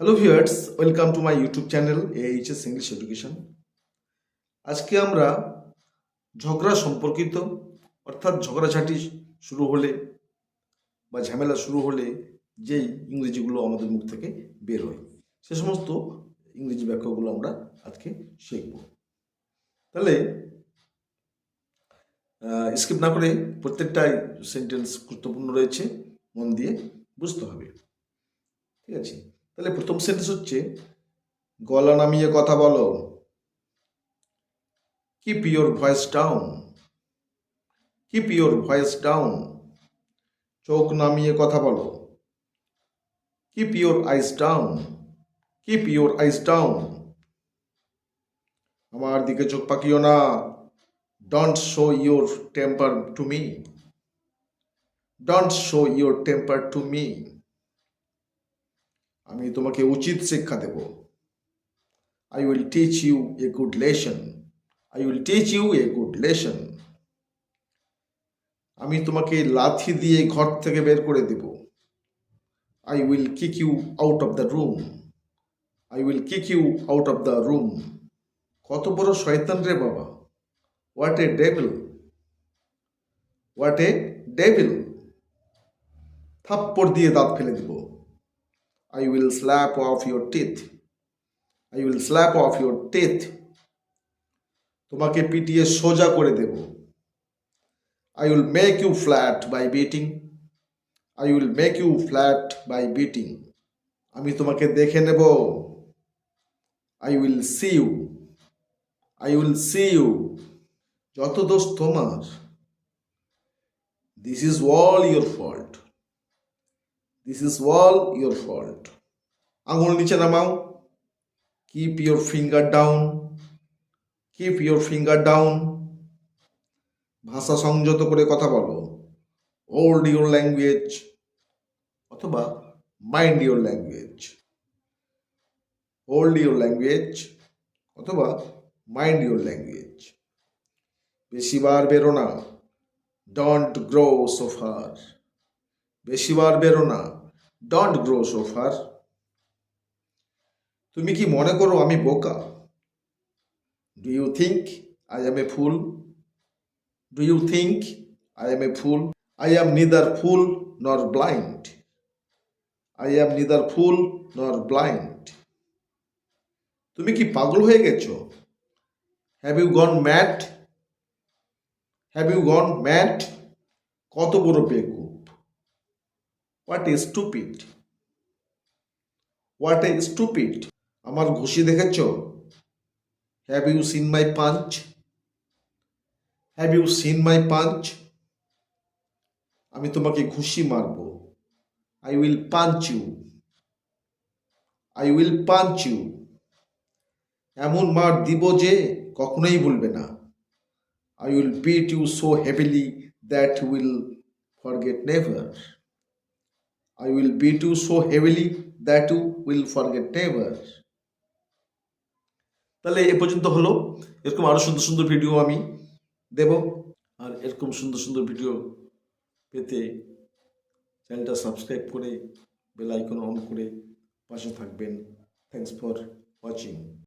Hello viewers welcome to my YouTube channel HS English education আজকে আমরা ঝগড়া সম্পর্কিত, অর্থাৎ ঝগড়াঝাটি শুরু হলে বা ঝামেলা শুরু হলে যেই ইংরেজিগুলো আমাদের মুখ থেকে বের হয়, সে সমস্ত ইংরেজি ব্যাখ্যাগুলো আমরা আজকে শিখব। তাহলে স্কিপ না করে প্রত্যেকটাই সেন্টেন্স গুরুত্বপূর্ণ রয়েছে, মন দিয়ে বুঝতে হবে। ঠিক আছে? তাহলে প্রথম সেন্টেন্স হচ্ছে গলা নামিয়ে কথা বলো। Keep your voice down keep your voice down চোখ নামিয়ে কথা বলো। Keep your eyes down keep your eyes down আমার দিকে চোখ পাকিও না। Don't show your temper to me don't show your temper to me আমি তোমাকে উচিত শিক্ষা দেব। I will teach you a good lesson I will teach you a good lesson আমি তোমাকে লাথি দিয়ে ঘর থেকে বের করে দেব। I will kick you out of the room I will kick you out of the room কত বড় শয়তান রে বাবা। What a devil what a devil থাপ্পড় দিয়ে দাঁত ফেলে দিব। I will slap off your teeth. I will slap off your teeth. তোমাকে পিটিয়ে সোজা করে দেব। I will make you flat by beating I will make you flat by beating আমি তোমাকে দেখে নেব। I will see you I will see you যত দোষ তোমার this is all your fault this is all your fault আঙুল নিচে নামাও। Keep your finger down keep your finger down ভাষা সংযত করে কথা বলো। ওল্ড ইউর ল্যাঙ্গুয়েজ অথবা mind your language hold your language অথবা মাইন্ড ইউর ল্যাঙ্গুয়েজ বেশিবার বেরো না। ডন্ট গ্রো সোফার বেশিবার বেরো না। ডন্ট গ্রো সোফার তুমি কি মনে করো আমি বোকা? Do you think I am a fool do you think I am a fool I am neither fool nor blind I am neither fool nor blind তুমি কি পাগল হয়ে গেছো? Have you gone mad have you gone mad কত বড় বেকুব what is stupid what is stupid আমার ঘুষি দেখেছ? Have you seen my punch have you seen my punch আমি তোমাকে ঘুষি মারব। I will punch you I will punch you এমন মার দিব যে কখনোই ভুলবে না। I will beat you so heavily that will forget never I will beat you so heavily that you will forget never. তাহলে এ পর্যন্ত হলো। এরকম আরও সুন্দর সুন্দর ভিডিও আমি দেব। আর এরকম সুন্দর সুন্দর ভিডিও পেতে চ্যানেলটা সাবস্ক্রাইব করে বেল আইকন অন করে পাশে থাকবেন। Thanks for watching